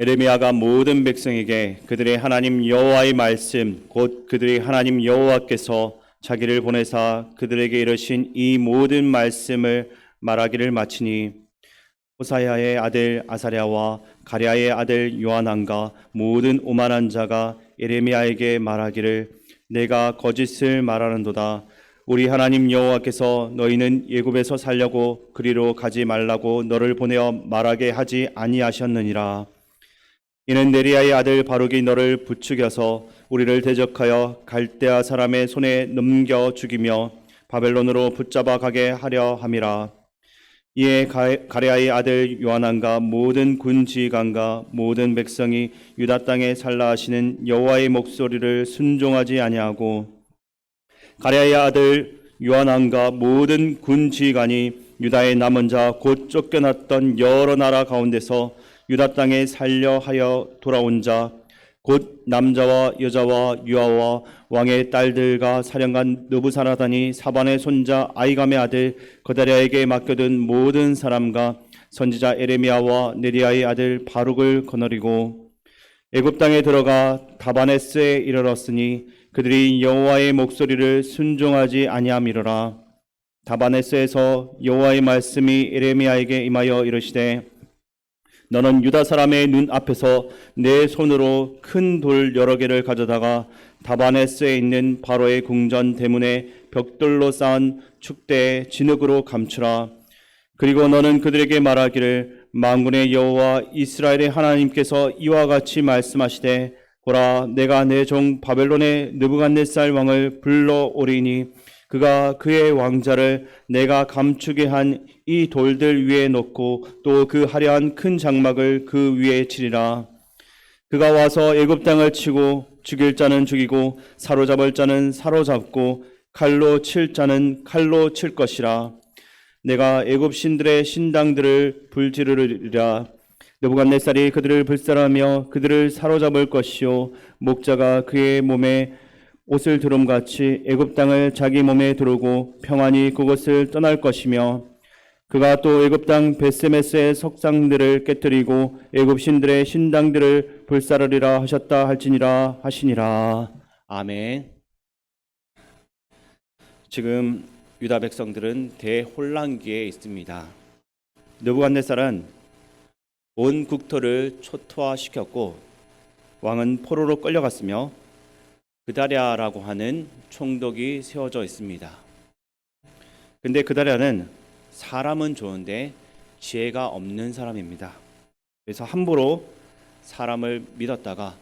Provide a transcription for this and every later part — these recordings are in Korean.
에레미야가 모든 백성에게 그들의 하나님 여호와의 말씀 곧 그들의 하나님 여호와께서 자기를 보내사 그들에게 이르신 이 모든 말씀을 말하기를 마치니 호사야의 아들 아사랴와 가랴의 아들 요한안과 모든 오만한 자가 에레미야에게 말하기를 내가 거짓을 말하는도다. 우리 하나님 여호와께서 너희는 예굽에서 살려고 그리로 가지 말라고 너를 보내어 말하게 하지 아니하셨느니라 이는 네리아의 아들 바룩이 너를 부추겨서 우리를 대적하여 갈대아 사람의 손에 넘겨 죽이며 바벨론으로 붙잡아 가게 하려 함이라. 이에 가- 가레아의 아들 요한안과 모든 군 지휘관과 모든 백성이 유다 땅에 살라 하시는 여호와의 목소리를 순종하지 아니하고 가레아의 아들 요한안과 모든 군 지휘관이 유다의 남은 자 곧 쫓겨났던 여러 나라 가운데서 유다 땅에 살려 하여 돌아온 자 곧 남자와 여자와 유아와 왕의 딸들과 사령관 느부사라단이 사반의 손자 아이감의 아들 거다랴에게 맡겨둔 모든 사람과 선지자 에레미야와 네리야의 아들 바룩을 거느리고 애굽 땅에 들어가 다바네스에 이르렀으니 그들이 여호와의 목소리를 순종하지 아니함이로라. 다바네스에서 여호와의 말씀이 에레미야에게 임하여 이르시되 너는 유다 사람의 눈 앞에서 내 손으로 큰 돌 여러 개를 가져다가 다바네스에 있는 바로의 궁전 대문에 벽돌로 쌓은 축대에 진흙으로 감추라. 그리고 너는 그들에게 말하기를 만군의 여호와 이스라엘의 하나님께서 이와 같이 말씀하시되 보라 내가 내 종 바벨론의 느부갓네살 왕을 불러 오리니 그가 그의 왕자를 내가 감추게 한 이 돌들 위에 놓고 또 그 화려한 큰 장막을 그 위에 치리라. 그가 와서 애굽 땅을 치고 죽일 자는 죽이고 사로잡을 자는 사로잡고 칼로 칠 자는 칼로 칠 것이라. 내가 애굽 신들의 신당들을 불지르리라. 느부갓네살이 그들을 불살하며 그들을 사로잡을 것이요 목자가 그의 몸에 옷을 두름같이 애굽 땅을 자기 몸에 두르고 평안히 그곳을 떠날 것이며 그가 또 애굽 땅 베세메스의 석상들을 깨뜨리고 애굽 신들의 신당들을 불사르리라 하셨다 할지니라 하시니라 아멘. 지금 유다 백성들은 대혼란기에 있습니다. 느부갓네살은 온 국토를 초토화시켰고 왕은 포로로 끌려갔으며 그다랴라고 하는 총독이 세워져 있습니다. 근데 그다랴는 사람은 좋은데 지혜가 없는 사람입니다. 그래서 함부로 사람을 믿었다가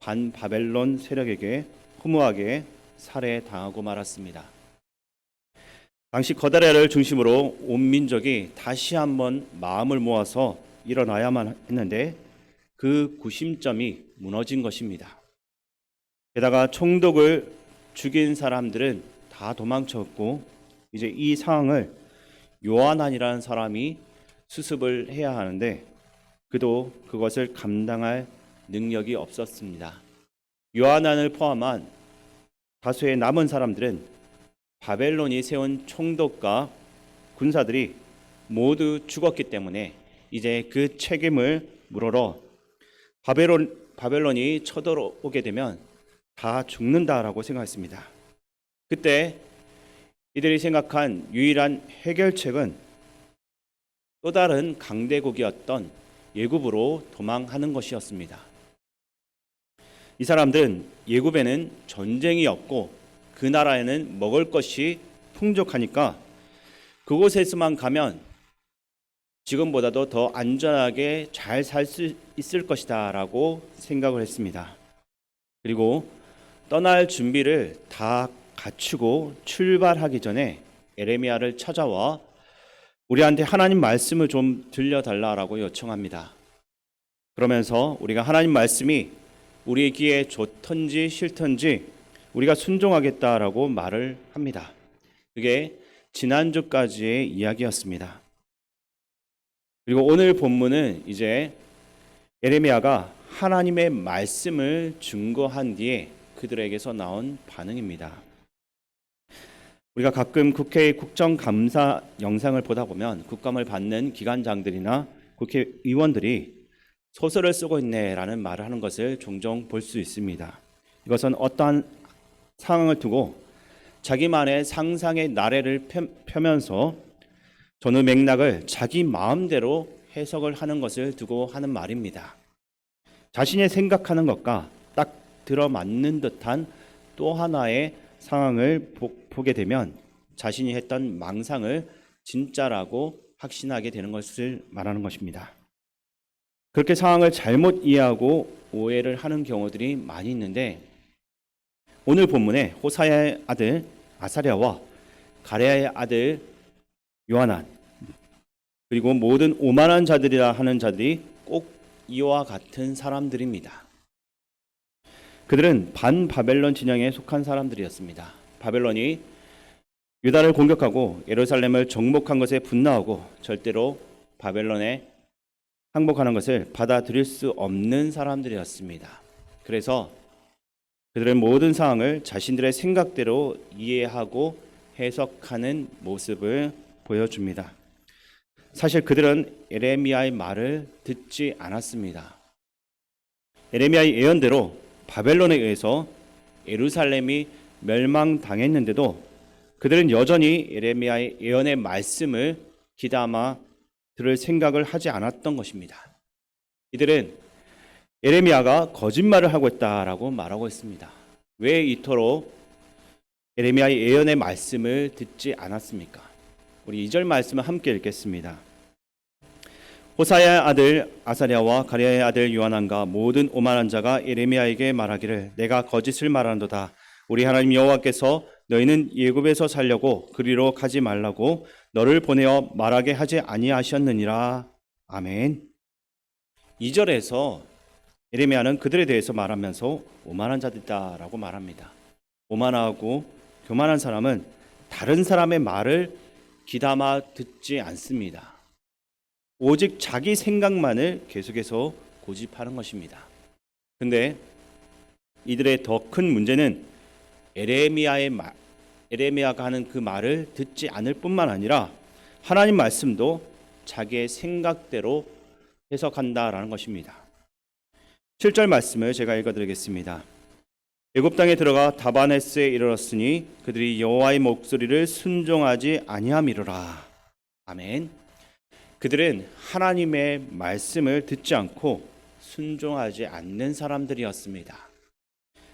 반 바벨론 세력에게 허무하게 살해당하고 말았습니다. 당시 거다랴를 중심으로 온 민족이 다시 한번 마음을 모아서 일어나야만 했는데 그 구심점이 무너진 것입니다. 게다가 총독을 죽인 사람들은 다 도망쳤고 이제 이 상황을 요한안이라는 사람이 수습을 해야 하는데 그도 그것을 감당할 능력이 없었습니다. 요한안을 포함한 다수의 남은 사람들은 바벨론이 세운 총독과 군사들이 모두 죽었기 때문에 이제 그 책임을 물어러 바벨론 바벨론이 쳐들어오게 되면 다 죽는다라고 생각했습니다. 그때 이들이 생각한 유일한 해결책은 또 다른 강대국이었던 예굽으로 도망하는 것이었습니다. 이 사람들은 예굽에는 전쟁이 없고 그 나라에는 먹을 것이 풍족하니까 그곳에서만 가면 지금보다도 더 안전하게 잘 살 수 있을 것이다라고 생각을 했습니다. 그리고 떠날 준비를 다 갖추고 출발하기 전에 에레미야를 찾아와 우리한테 하나님 말씀을 좀 들려달라라고 요청합니다. 그러면서 우리가 하나님 말씀이 우리의 귀에 좋던지 싫던지 우리가 순종하겠다라고 말을 합니다. 그게 지난주까지의 이야기였습니다. 그리고 오늘 본문은 이제 에레미야가 하나님의 말씀을 증거한 뒤에 그들에게서 나온 반응입니다. 우리가 가끔 국회 국정감사 영상을 보다 보면 국감을 받는 기관장들이나 국회의원들이 소설을 쓰고 있네라는 말을 하는 것을 종종 볼 수 있습니다. 이것은 어떠한 상황을 두고 자기만의 상상의 나래를 펴- 펴면서 전후 맥락을 자기 마음대로 해석을 하는 것을 두고 하는 말입니다. 자신이 생각하는 것과 딱 들어맞는 듯한 또 하나의 상황을 보, 보게 되면 자신이 했던 망상을 진짜라고 확신하게 되는 것을 말하는 것입니다. 그렇게 상황을 잘못 이해하고 오해를 하는 경우들이 많이 있는데 오늘 본문에 호사야의 아들 아사랴와 가레아의 아들 요하난 그리고 모든 오만한 자들이라 하는 자들이 꼭 이와 같은 사람들입니다. 그들은 반 바벨론 진영에 속한 사람들이었습니다. 바벨론이 유다를 공격하고 예루살렘을 정복한 것에 분노하고 절대로 바벨론에 항복하는 것을 받아들일 수 없는 사람들이었습니다. 그래서 그들은 모든 상황을 자신들의 생각대로 이해하고 해석하는 모습을 보여줍니다. 사실 그들은 에레미야의 말을 듣지 않았습니다. 에레미야의 예언대로 바벨론에 의해서 예루살렘이 멸망당했는데도 그들은 여전히 에레미야의 예언의 말씀을 기담아 들을 생각을 하지 않았던 것입니다. 이들은 에레미야가 거짓말을 하고 있다라고 말하고 있습니다. 왜 이토록 에레미야의 예언의 말씀을 듣지 않았습니까? 우리 2절 말씀을 함께 읽겠습니다. 호사야의 아들 아사랴와 가랴의 아들 요하난과 모든 오만한 자가 예레미야에게 말하기를 내가 거짓을 말하는도다 우리 하나님 여호와께서 너희는 예굽에서 살려고 그리로 가지 말라고 너를 보내어 말하게 하지 아니하셨느니라 아멘. 2절에서 예레미야는 그들에 대해서 말하면서 오만한 자들이다라고 말합니다. 오만하고 교만한 사람은 다른 사람의 말을 귀담아 듣지 않습니다. 오직 자기 생각만을 계속해서 고집하는 것입니다. 근데 이들의 더 큰 문제는 에레미야의 말, 에레미야가 하는 그 말을 듣지 않을 뿐만 아니라 하나님 말씀도 자기의 생각대로 해석한다라는 것입니다. 7절 말씀을 제가 읽어드리겠습니다. 애굽 땅에 들어가 다바네스에 이르렀으니 그들이 여호와의 목소리를 순종하지 아니함이로라. 아멘. 그들은 하나님의 말씀을 듣지 않고 순종하지 않는 사람들이었습니다.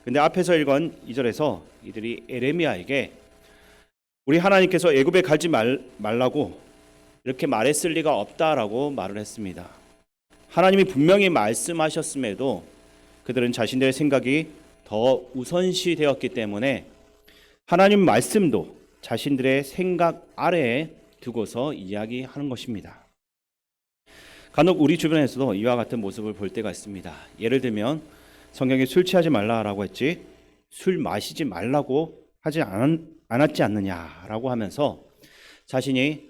근데 앞에서 읽은 2절에서 이들이 에레미야에게 우리 하나님께서 애굽에 가지 말, 말라고 이렇게 말했을 리가 없다라고 말을 했습니다. 하나님이 분명히 말씀하셨음에도 그들은 자신들의 생각이 더 우선시 되었기 때문에 하나님 말씀도 자신들의 생각 아래에 두고서 이야기하는 것입니다. 간혹 우리 주변에서도 이와 같은 모습을 볼 때가 있습니다. 예를 들면 성경에 술 취하지 말라라고 했지 술 마시지 말라고 하지 않, 않았지 않느냐라고 하면서 자신이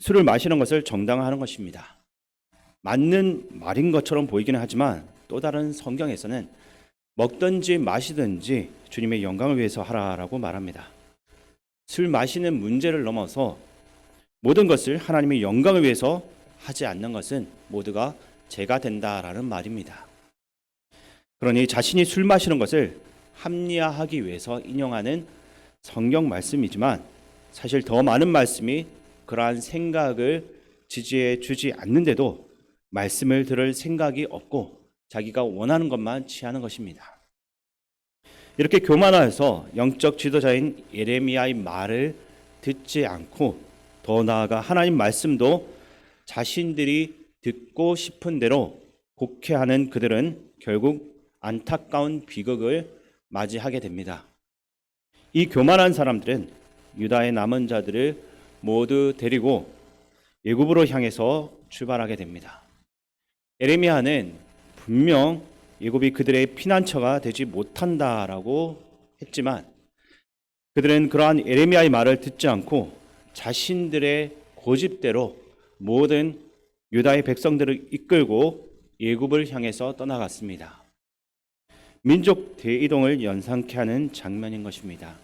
술을 마시는 것을 정당화하는 것입니다. 맞는 말인 것처럼 보이기는 하지만 또 다른 성경에서는 먹든지 마시든지 주님의 영광을 위해서 하라라고 말합니다. 술 마시는 문제를 넘어서 모든 것을 하나님의 영광을 위해서 하지 않는 것은 모두가 죄가 된다라는 말입니다. 그러니 자신이 술 마시는 것을 합리화하기 위해서 인용하는 성경 말씀이지만 사실 더 많은 말씀이 그러한 생각을 지지해 주지 않는데도 말씀을 들을 생각이 없고 자기가 원하는 것만 취하는 것입니다. 이렇게 교만하여서 영적 지도자인 예레미야의 말을 듣지 않고 더 나아가 하나님 말씀도 자신들이 듣고 싶은 대로 곡해하는 그들은 결국 안타까운 비극을 맞이하게 됩니다. 이 교만한 사람들은 유다의 남은 자들을 모두 데리고 예굽으로 향해서 출발하게 됩니다. 에레미야는 분명 예굽이 그들의 피난처가 되지 못한다라고 했지만 그들은 그러한 에레미야의 말을 듣지 않고 자신들의 고집대로 모든 유다의 백성들을 이끌고 예굽을 향해서 떠나갔습니다. 민족 대이동을 연상케 하는 장면인 것입니다.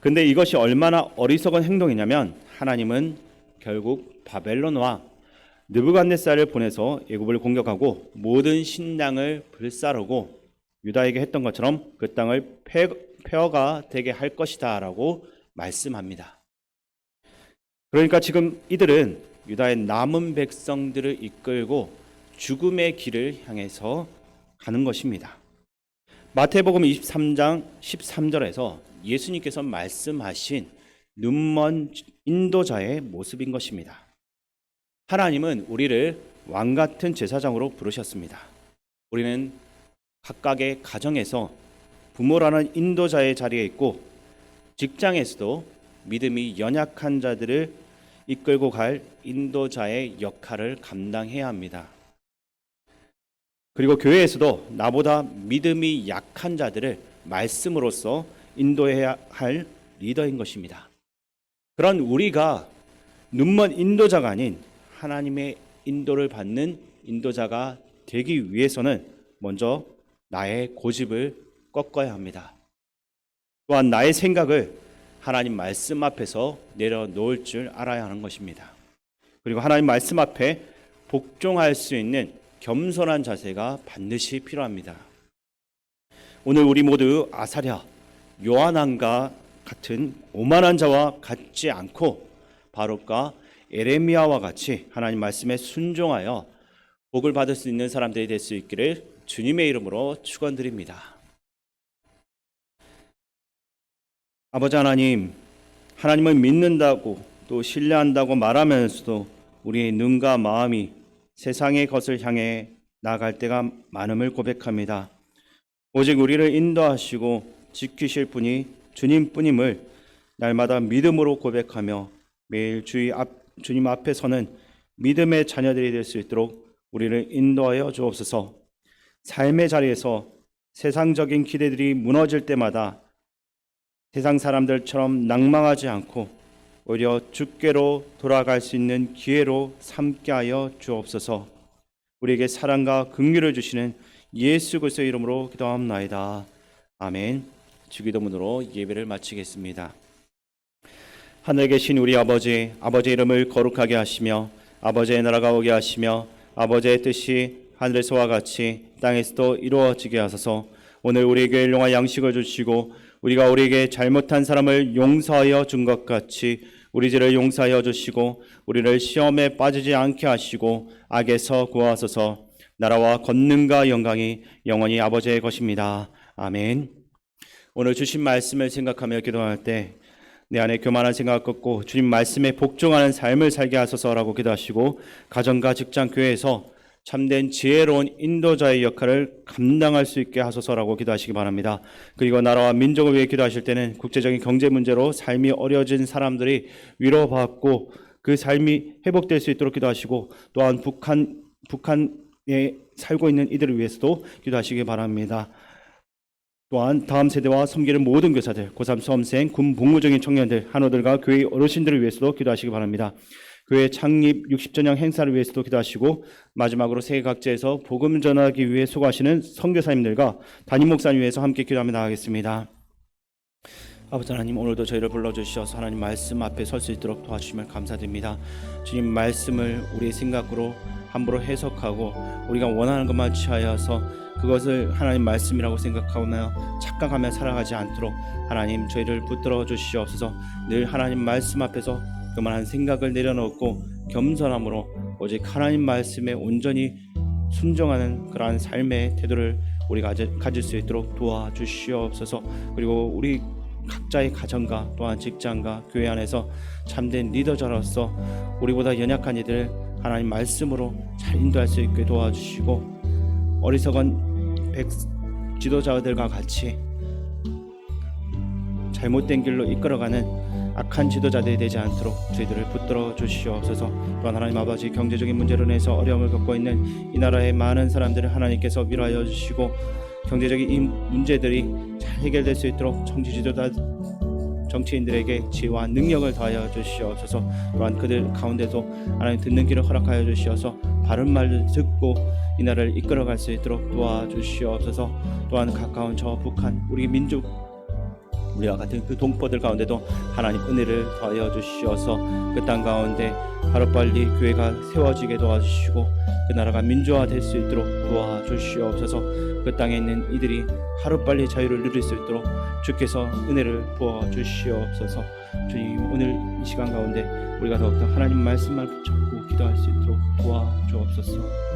근데 이것이 얼마나 어리석은 행동이냐면 하나님은 결국 바벨론과 느부갓네살을 보내서 예굽을 공격하고 모든 신당을 불사르고 유다에게 했던 것처럼 그 땅을 폐, 폐허가 되게 할 것이다라고 말씀합니다. 그러니까 지금 이들은 유다의 남은 백성들을 이끌고 죽음의 길을 향해서 가는 것입니다. 마태복음 23장 13절에서 예수님께서 말씀하신 눈먼 인도자의 모습인 것입니다. 하나님은 우리를 왕 같은 제사장으로 부르셨습니다. 우리는 각각의 가정에서 부모라는 인도자의 자리에 있고 직장에서도 믿음이 연약한 자들을 이끌고 갈 인도자의 역할을 감당해야 합니다. 그리고 교회에서도 나보다 믿음이 약한 자들을 말씀으로써 인도해야 할 리더인 것입니다. 그런 우리가 눈먼 인도자가 아닌 하나님의 인도를 받는 인도자가 되기 위해서는 먼저 나의 고집을 꺾어야 합니다. 또한 나의 생각을 하나님 말씀 앞에서 내려놓을 줄 알아야 하는 것입니다. 그리고 하나님 말씀 앞에 복종할 수 있는 겸손한 자세가 반드시 필요합니다. 오늘 우리 모두 아사랴, 요한왕과 같은 오만한 자와 같지 않고 바로가 에레미야와 같이 하나님 말씀에 순종하여 복을 받을 수 있는 사람들이 될 수 있기를 주님의 이름으로 축원드립니다. 아버지 하나님, 하나님을 믿는다고 또 신뢰한다고 말하면서도 우리의 눈과 마음이 세상의 것을 향해 나갈 때가 많음을 고백합니다. 오직 우리를 인도하시고 지키실 분이 주님뿐임을 날마다 믿음으로 고백하며 매일 주의 앞, 주님 앞에 서는 믿음의 자녀들이 될 수 있도록 우리를 인도하여 주옵소서. 삶의 자리에서 세상적인 기대들이 무너질 때마다 세상 사람들처럼 낭망하지 않고 오히려 주께로 돌아갈 수 있는 기회로 삼게 하여 주옵소서. 우리에게 사랑과 긍휼을 주시는 예수 그리스도의 이름으로 기도합나이다. 아멘. 주기도문으로 예배를 마치겠습니다. 하늘에 계신 우리 아버지, 아버지 이름을 거룩하게 하시며 아버지의 나라가 오게 하시며 아버지의 뜻이 하늘에서와 같이 땅에서도 이루어지게 하소서. 오늘 우리에게 일용할 양식을 주시고 우리가 우리에게 잘못한 사람을 용서하여 준 것 같이 우리 죄를 용서하여 주시고 우리를 시험에 빠지지 않게 하시고 악에서 구하소서. 나라와 권능과 영광이 영원히 아버지의 것입니다. 아멘. 오늘 주신 말씀을 생각하며 기도할 때 내 안에 교만한 생각을 꺾고 주님 말씀에 복종하는 삶을 살게 하소서라고 기도하시고 가정과 직장 교회에서 참된 지혜로운 인도자의 역할을 감당할 수 있게 하소서라고 기도하시기 바랍니다. 그리고 나라와 민족을 위해 기도하실 때는 국제적인 경제 문제로 삶이 어려진 사람들이 위로받고 그 삶이 회복될 수 있도록 기도하시고 또한 북한 북한에 살고 있는 이들을 위해서도 기도하시기 바랍니다. 또한 다음 세대와 섬기는 모든 교사들, 고3 수험생, 군 복무 중인 청년들, 한우들과 교회 어르신들을 위해서도 기도하시기 바랍니다. 교회 창립 60周年 행사를 위해서도 기도하시고 마지막으로 세계 각지에서 복음 전하기 위해 수고하시는 선교사님들과 담임 목사님 위해서 함께 기도하며 나가겠습니다. 아버지 하나님 오늘도 저희를 불러주셔서 하나님 말씀 앞에 설 수 있도록 도와주시면 감사드립니다. 주님 말씀을 우리의 생각으로 함부로 해석하고 우리가 원하는 것만 취하여서 그것을 하나님 말씀이라고 생각하며 착각하며 살아가지 않도록 하나님 저희를 붙들어 주시옵소서 늘 하나님 말씀 앞에서 그만한 생각을 내려놓고 겸손함으로 오직 하나님 말씀에 온전히 순종하는 그러한 삶의 태도를 우리가 가질 수 있도록 도와주시옵소서. 그리고 우리 각자의 가정과 또한 직장과 교회 안에서 참된 리더자로서 우리보다 연약한 이들 하나님 말씀으로 잘 인도할 수 있게 도와주시고 어리석은 백 지도자들과 같이 잘못된 길로 이끌어가는 악한 지도자들이 되지 않도록 저희들을 붙들어 주시옵소서. 또한 하나님 아버지 경제적인 문제로 인해서 어려움을 겪고 있는 이 나라의 많은 사람들을 하나님께서 위로하여 주시고 경제적인 이 문제들이 잘 해결될 수 있도록 정치 지도자 정치인들에게 지혜와 능력을 더하여 주시옵소서. 또한 그들 가운데도 하나님 듣는 길을 허락하여 주시어서 바른 말을 듣고 이 나라를 이끌어갈 수 있도록 도와주시옵소서. 또한 가까운 저 북한 우리 민족 우리와 같은 그 동포들 가운데도 하나님 은혜를 더하여 주시어서 그 땅 가운데 하루빨리 교회가 세워지게 도와주시고 그 나라가 민주화될 수 있도록 도와주시옵소서. 그 땅에 있는 이들이 하루빨리 자유를 누릴 수 있도록 주께서 은혜를 부어 주시옵소서. 주님 오늘 이 시간 가운데 우리가 더욱더 하나님 말씀만 붙잡고 기도할 수 있도록 도와주옵소서